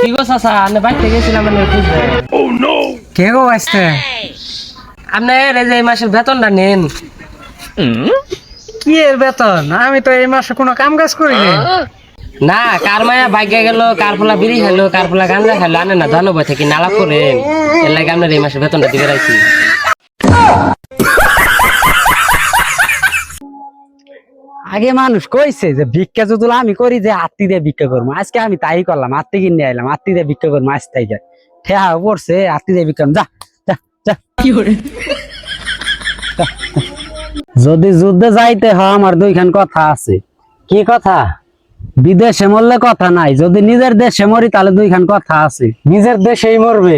কি গো চাচা আপনি বাড়িতে গেছিলাম খুঁজতে কে গো আসতে? আপনি এই যে এই মাসের বেতনটা নেন। কি এর বেতন? আমি তো এই মাসে কোনো কাম কাজ করিনি। না কার মায়া বাইকে গেল কার পোলা বিড়ি খাইলো কার পোলা গাঞ্জা খাইলো আনে না ধন্য বই থেকে নালা করেন এর লাগে আপনার এই মাসের বেতনটা দিবে রাখছি আগে মানুষ কইছে যে ভিক্ষা যদি আমি করি যে আত্মি দিয়ে ভিক্ষা করব। আজকে আমি তাই করলাম আত্মি কিনে আইলাম আত্মি দিয়ে ভিক্ষা করব আজ তাই যায়। ঠেহা পড়ছে আত্মি দিয়ে ভিক্ষা যা যদি যুদ্ধে যাইতে হয় আমার দুইখান কথা আছে। কি কথা? বিদেশে মরলে কথা নাই। যদি নিজের দেশে মরি তাহলে দুইখান কথা আছে। নিজের দেশেই মরবে।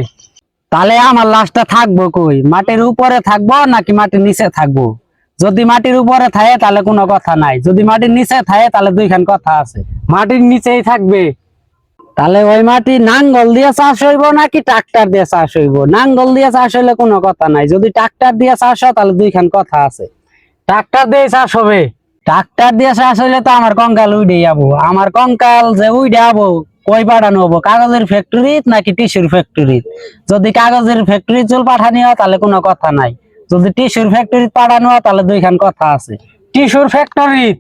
তাহলে আমার লাশটা থাকব কই? মাটির উপরে থাকব নাকি মাটির নিচে থাকব? যদি মাটির উপরে থাকে, তাহলে কোনো কথা নাই। যদি মাটির নিচে থাকে, তাহলে দুইখান কথা আছে। মাটির নিচেই থাকবে। তাহলে ওই মাটি নাঙ্গল দিয়ে চাষ হইব নাকি ট্রাক্টর দিয়ে চাষ হইব? নাঙ্গল দিয়ে চাষ হইলে কোনো কথা নাই। যদি ট্রাক্টর দিয়ে চাষ হয়, তাহলে দুইখান কথা আছে। ট্রাক্টর দিয়ে চাষ হবে। ট্রাক্টর দিয়ে চাষ হইলে তো আমার কঙ্কাল উইডে যাব। আমার কঙ্কাল যে উইডে যাব, কই পাঠানো হব? কাগজের ফ্যাক্টরিত নাকি টিস্যুর ফ্যাক্টরিত যদি কাগজের ফ্যাক্টরি চুল পাঠানি হয়, তাহলে কোনো কথা নাই। যদি টিস্যুর ফ্যাক্টরিত পাঠানো হয় তাহলে দুইখান কথা আছে। টিস্যুর ফ্যাক্টরিত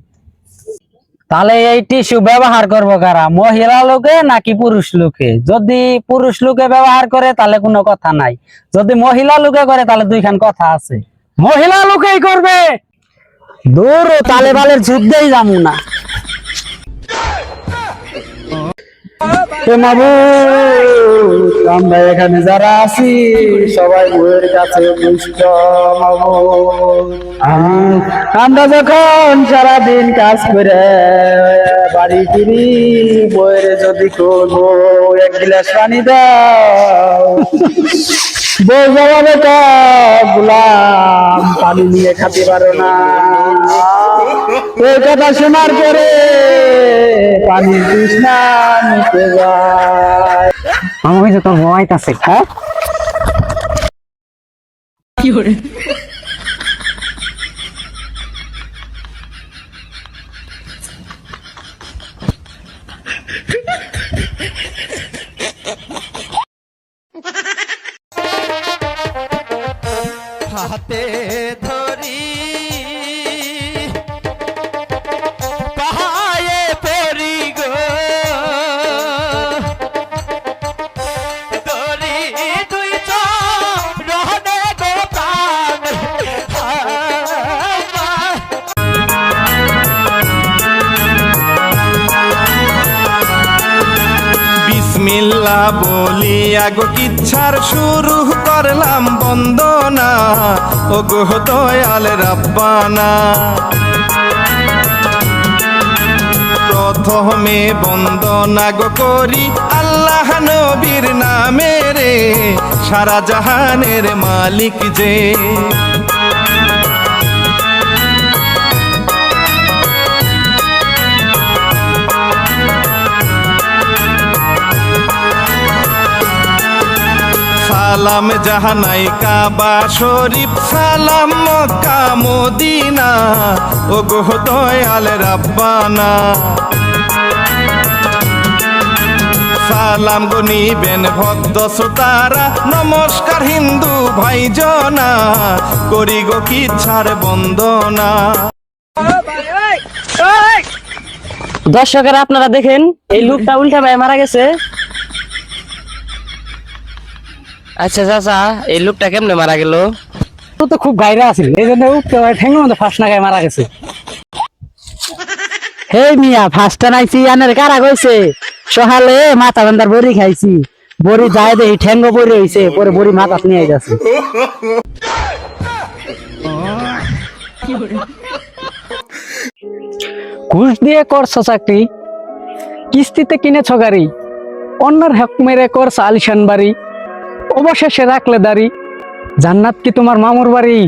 তাহলে এই টিস্যু ব্যবহার করব কারা? মহিলা লোকে নাকি পুরুষ লোকে? যদি পুরুষ লোকে ব্যবহার করে তাহলে কোনো কথা নাই। যদি মহিলা লোকে করে তাহলে দুইখান কথা আছে। মহিলা লোকেই করবে! দূর তালে বালের যুদ্ধেই যাব না। এ মাবুদ, আমরা এখানে যারা আছি, সবাই বইয়ের কাছে আমরা যখন সারাদিন কাজ করে বাড়ি ফিরি বইয়ের যদি করব এক গিলাস পানি দাও বই জবাবে গুলাম, পানি নিয়ে খাতে পারো না। এই কথা শোনার পরে পানি তৃষ্ণা মিটে যায়। আমার কাছে তোর ভয় আছে হ্যাঁ হাতে বিসমিল্লা বলি আগো কিচ্ছার শুরু করলাম বন্দনা। ও গো দয়াল রাব্বানা। প্রথমে বন্দনা গো করি আল্লাহ নবীর নামে রে, সারা জাহানের মালিক যে। সালাম জাহানাই কাবা শরীফ, সালাম মক্কা, মদিনা। ও গো দয়াল রাব্বানা। সালাম গো নিবেন ভক্ত শ্রোতারা, নমস্কার হিন্দু ভাইজনা। করি গো কিচ্ছার বন্দনা। দর্শকেরা, আপনারা দেখেন, এই লোকটা উল্টা ভাই মারা গেছে। আচ্ছা চাচা, এই লোকটা কেমনে মারা গেল? তো তো খুব গাইরা আছিল, এই জন্য ঠেঙ্গের মধ্যে ফাঁস নাগায় মারা গেছে। হে মিয়া, ফাঁসটা নাইছি, আনের কারা কইছে? সকালে মাথা বান্দার বড়ি খাইছি। বড়ি যায় দেখি ঠেঙ্গ বড়ি হইছে, পরে বড়ি মাথা নিয়ে গেছে। ঘুষ দিয়ে করছ চাকরি? কিস্তিতে কিনেছ গাড়ি? অন্যের হক মেরে করছ আলিশান বাড়ি? অবশেষে রাখলে দাঁড়ি। জান্নাত কি তোমার মামুর বাড়ি?